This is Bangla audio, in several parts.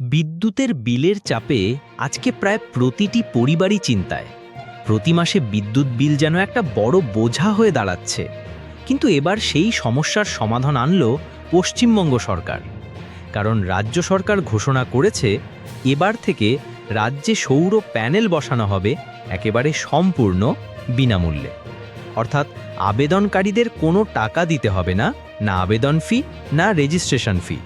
বিদ্যুতের বিলের চাপে আজকে প্রায় প্রতিটি পরিবারই চিন্তায়। প্রতি মাসে বিদ্যুৎ বিল যেন একটা বড় বোঝা হয়ে দাঁড়াচ্ছে। কিন্তু এবার সেই সমস্যার সমাধান আনল পশ্চিমবঙ্গ সরকার। কারণ রাজ্য সরকার ঘোষণা করেছে, এবার থেকে রাজ্যে সৌর প্যানেল বসানো হবে একেবারে সম্পূর্ণ বিনামূল্যে। অর্থাৎ আবেদনকারীদের কোনো টাকা দিতে হবে না না আবেদন ফি, না রেজিস্ট্রেশন ফি।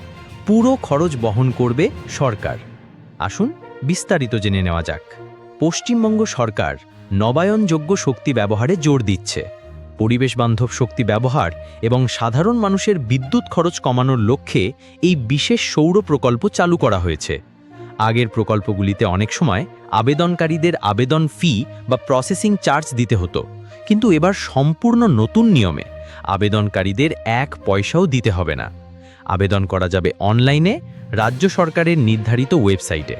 পুরো খরচ বহন করবে সরকার। আসুন বিস্তারিত জেনে নেওয়া যাক। পশ্চিমবঙ্গ সরকার নবায়নযোগ্য শক্তি ব্যবহারে জোর দিচ্ছে। পরিবেশ বান্ধব শক্তি ব্যবহার এবং সাধারণ মানুষের বিদ্যুৎ খরচ কমানোর লক্ষ্যে এই বিশেষ সৌর প্রকল্প চালু করা হয়েছে। আগের প্রকল্পগুলিতে অনেক সময় আবেদনকারীদের আবেদন ফি বা প্রসেসিং চার্জ দিতে হতো। কিন্তু এবার সম্পূর্ণ নতুন নিয়মে আবেদনকারীদের এক পয়সাও দিতে হবে না। আবেদন করা যাবে অনলাইনে রাজ্য সরকারের নির্ধারিত ওয়েবসাইটে।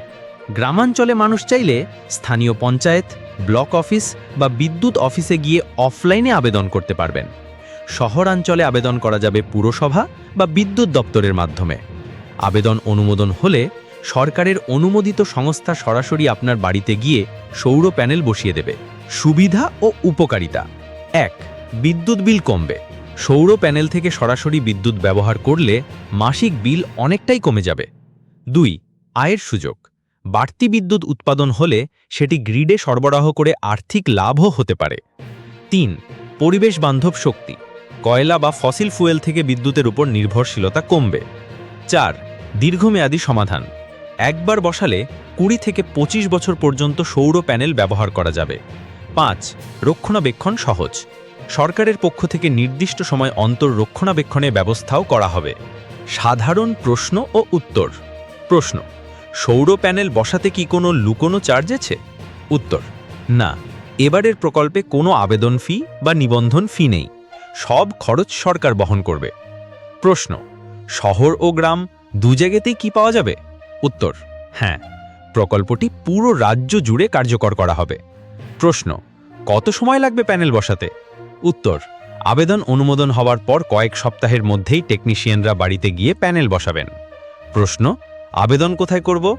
গ্রামাঞ্চলে মানুষ চাইলে স্থানীয় পঞ্চায়েত, ব্লক অফিস বা বিদ্যুৎ অফিসে গিয়ে অফলাইনে আবেদন করতে পারবেন। শহরাঞ্চলে আবেদন করা যাবে পুরসভা বা বিদ্যুৎ দপ্তরের মাধ্যমে। আবেদন অনুমোদন হলে সরকারের অনুমোদিত সংস্থা সরাসরি আপনার বাড়িতে গিয়ে সৌর প্যানেল বসিয়ে দেবে। সুবিধা ও উপকারিতা। এক, বিদ্যুৎ বিল কমবে। সৌর প্যানেল থেকে সরাসরি বিদ্যুৎ ব্যবহার করলে মাসিক বিল অনেকটাই কমে যাবে। দুই, আয়ের সুযোগ। বাড়তি বিদ্যুৎ উৎপাদন হলে সেটি গ্রিডে সরবরাহ করে আর্থিক লাভও হতে পারে। তিন, পরিবেশ বান্ধব শক্তি। কয়লা বা ফসিল ফুয়েল থেকে বিদ্যুতের উপর নির্ভরশীলতা কমবে। চার, দীর্ঘমেয়াদী সমাধান। একবার বসালে কুড়ি থেকে ২৫ বছর পর্যন্ত সৌর প্যানেল ব্যবহার করা যাবে। পাঁচ, রক্ষণাবেক্ষণ সহজ। সরকারের পক্ষ থেকে নির্দিষ্ট সময় অন্তর রক্ষণাবেক্ষণের ব্যবস্থাও করা হবে। সাধারণ প্রশ্ন ও উত্তর। প্রশ্ন, সৌর প্যানেল বসাতে কি কোনো লুকোনো চার্জ আছে? উত্তর, না। এবারের প্রকল্পে কোনো আবেদন ফি বা নিবন্ধন ফি নেই। সব খরচ সরকার বহন করবে। প্রশ্ন, শহর ও গ্রাম দু জায়গাতেই কি পাওয়া যাবে? উত্তর হ্যাঁ। প্রকল্পটি পুরো রাজ্য জুড়ে কার্যকর করা হবে। প্রশ্ন, কত সময় লাগবে প্যানেল বসাতে? উত্তর, আবেদন অনুমোদন হওয়ার পর কয়েক সপ্তাহের মধ্যেই টেকনিশিয়ানরা বাড়িতে গিয়ে প্যানেল বসাবেন। প্রশ্ন, আবেদন কোথায় করব?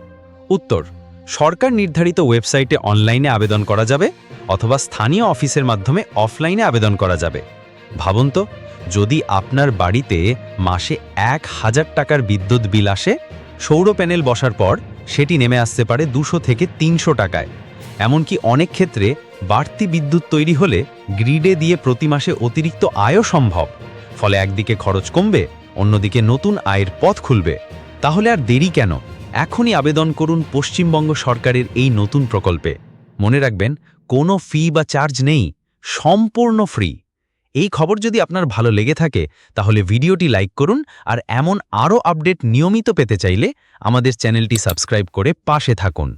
উত্তর, সরকার নির্ধারিত ওয়েবসাইটে অনলাইনে আবেদন করা যাবে অথবা স্থানীয় অফিসের মাধ্যমে অফলাইনে আবেদন করা যাবে। ভাবুন তো, যদি আপনার বাড়িতে মাসে এক হাজার টাকার বিদ্যুৎ বিল আসে, সৌর প্যানেল বসার পর সেটি নেমে আসতে পারে দুশো থেকে তিনশো টাকায়। এমনকি অনেক ক্ষেত্রে বাড়তি বিদ্যুৎ তৈরি হলে গ্রিডে দিয়ে প্রতি মাসে অতিরিক্ত আয়ও সম্ভব। ফলে একদিকে খরচ কমবে, অন্যদিকে নতুন আয়ের পথ খুলবে। তাহলে আর দেরি কেন? এখনই আবেদন করুন পশ্চিমবঙ্গ সরকারের এই নতুন প্রকল্পে। মনে রাখবেন, কোনো ফি বা চার্জ নেই, সম্পূর্ণ ফ্রি। এই খবর যদি আপনার ভালো লেগে থাকে, তাহলে ভিডিওটি লাইক করুন আর এমন আরও আপডেট নিয়মিত পেতে চাইলে আমাদের চ্যানেলটি সাবস্ক্রাইব করে পাশে থাকুন।